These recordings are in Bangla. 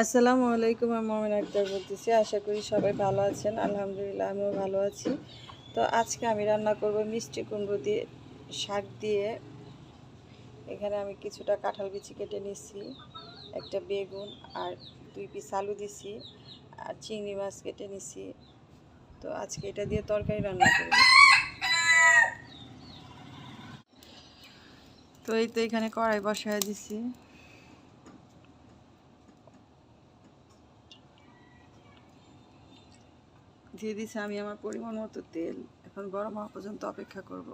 আসসালামু আলাইকুম, আমি মোমেন আক্তার বলতেছি। আশা করি সবাই ভালো আছেন। আলহামদুলিল্লাহ, আমিও ভালো আছি। তো আজকে আমি রান্না করব মিষ্টি কুমড়ো দিয়ে, শাক দিয়ে। এখানে আমি কিছুটা কাঁঠাল বিচি কেটে নিচ্ছি একটা বেগুন আর দুই পিস আলু দিছি আর চিংড়ি মাছ কেটে নিছি। তো আজকে এটা দিয়ে তরকারি রান্না করব। তো এই তো এখানে কড়াই বসায় দিছি। দিয়ে দিছি, আমি আমার পরিমাণ মতো তেল। এখন গরম হওয়া পর্যন্ত অপেক্ষা করব।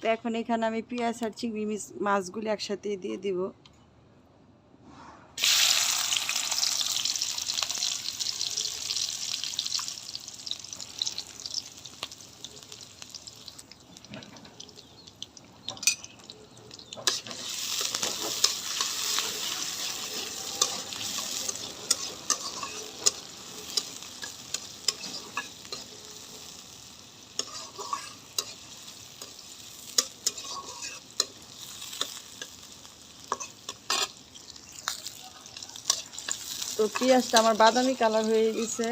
তো এখন এখানে আমি পেঁয়াজ আর চিংড়ি মাছগুলি একসাথে দিয়ে দিব। তো পেঁয়াজটা আমার বাদামি কালার হয়ে গেছে।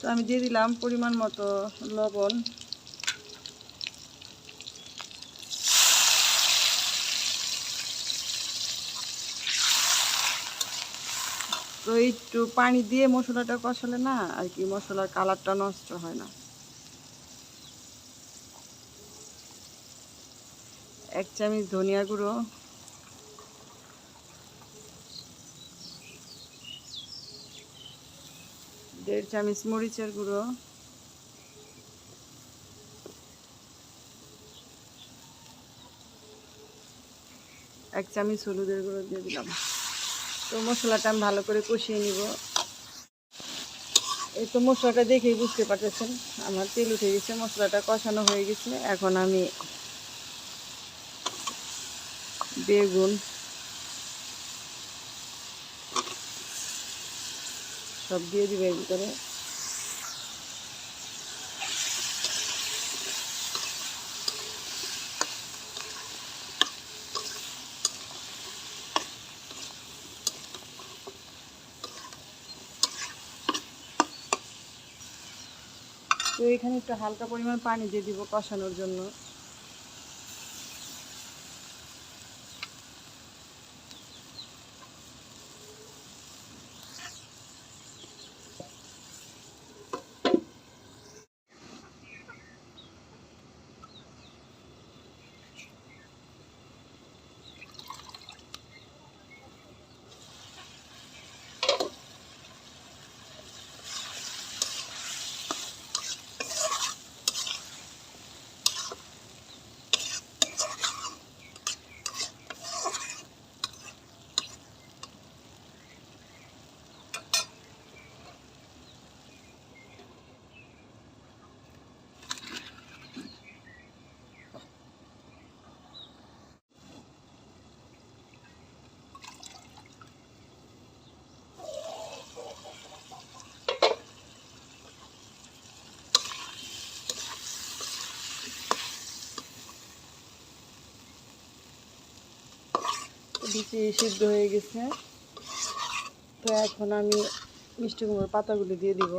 তো আমি দিয়ে দিলাম পরিমাণ মতো লবণ। তো একটু পানি দিয়ে মশলাটা কষালে না আর কি মশলার কালারটা নষ্ট হয় না। এক চামচ ধনিয়া গুঁড়ো। দেড় চামচ মরিচের গুঁড়ো। এক চামচ হলুদের গুঁড়ো দিয়ে দিলাম। তো মশলাটা আমি ভালো করে কষিয়ে নিব। এই তো মশলাটা দেখেই বুঝতে পারতেছেন, আমার তেল উঠে গেছে, মশলাটা কষানো হয়ে গেছে। এখন আমি বেগুন সব দিয়ে দিবে এর ভিতরে। তো এখানে একটু হালকা পরিমাণ পানি দিয়ে দিব কষানোর জন্য। বিচি সিদ্ধ হয়ে গেছে। তো এখন আমি মিষ্টি কুমড়োর পাতাগুলি দিয়ে দিব।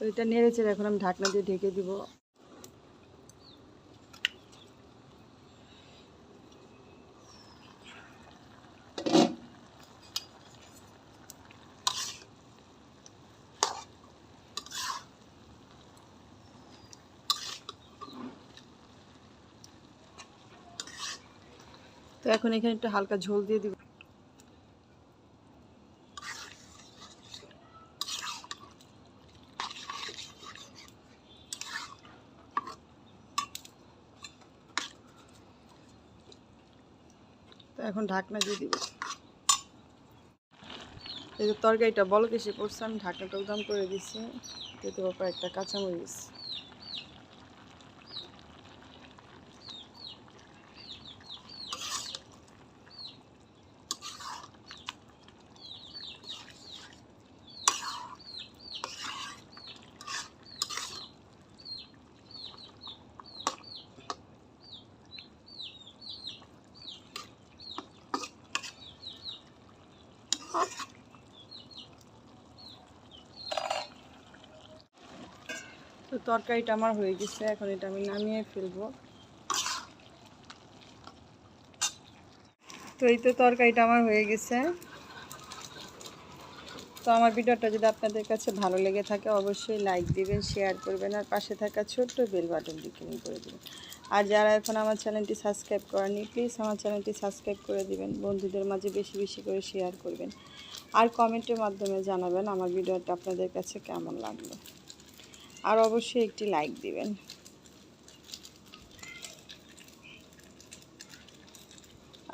তো এটা নেড়েছে এখন আমি ঢাকনা দিয়ে ঢেকে দিব। তো এখন এখানে একটু হালকা ঝোল দিয়ে দিব। এখন ঢাকনা দিয়ে দিব। এই যে তরকারিটা বলকে কেসে পড়ছে, আমি ঢাকনাটা উদাম করে দিছি। দিয়ে পারব একটা কাঁচামরিচ। তো তরকারিটা আমার হয়ে গেছে, এখন এটা আমি নামিয়ে ফেলব। তো এই তো তরকারিটা আমার হয়ে গেছে। তো আমার ভিডিওটা যদি আপনাদের কাছে ভালো লেগে থাকে, অবশ্যই লাইক দিবেন শেয়ার করবেন আর পাশে থাকা ছোট্ট বেল বাটনটি ক্লিক করে দেবেন। আর যারা এখন আমার চ্যানেলটি সাবস্ক্রাইব করেনি প্লিজ আমার চ্যানেলটি সাবস্ক্রাইব করে দিবেন। বন্ধুদের মাঝে বেশি বেশি করে শেয়ার করবেন। আর কমেন্টের মাধ্যমে জানাবেন আমার ভিডিওটা আপনাদের কাছে কেমন লাগল। আর অবশ্যই একটি লাইক দিবেন।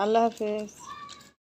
আল্লাহ হাফেজ।